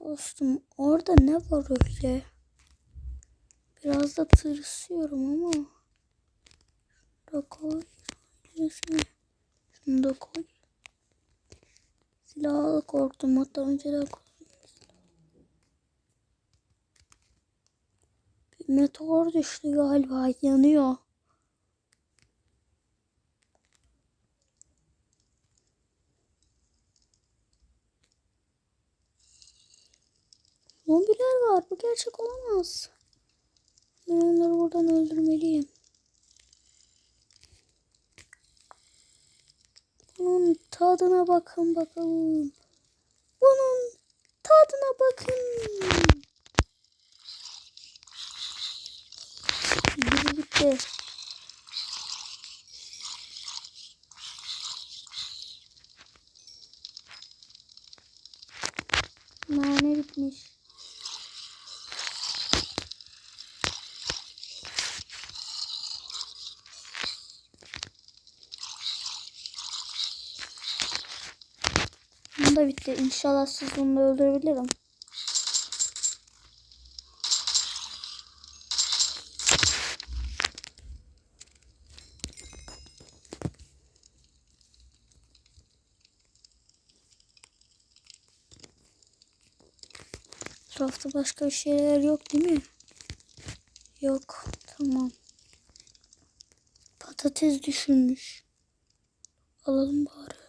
Dostum orada ne var öyle? Biraz da tırsıyorum ama. Şunu da koy. Şunu da koy. Silahla korktum hatta önceden korktum. Meteor düştü galiba yanıyor. Zombiler var. Bu gerçek olamaz. Ben onları buradan öldürmeliyim. Bunun tadına bakın bakalım. Bunun tadına bakın. Biri gitti. Mermi bitmiş. Bu da bitti. İnşallah siz bunu da öldürebilirim. Etrafta başka bir şeyler yok değil mi? Yok. Tamam. Patates düşürmüş. Alalım bari.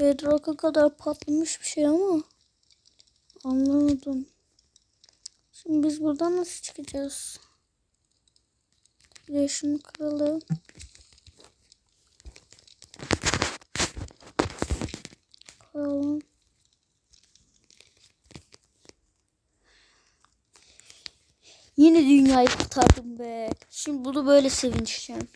Bedrock'a kadar patlamış bir şey ama anlamadım. Şimdi biz buradan nasıl çıkacağız? Bir şunu kıralım. Koyalım. Yine dünyayı kurtardım be. Şimdi bunu böyle sevinçliyim.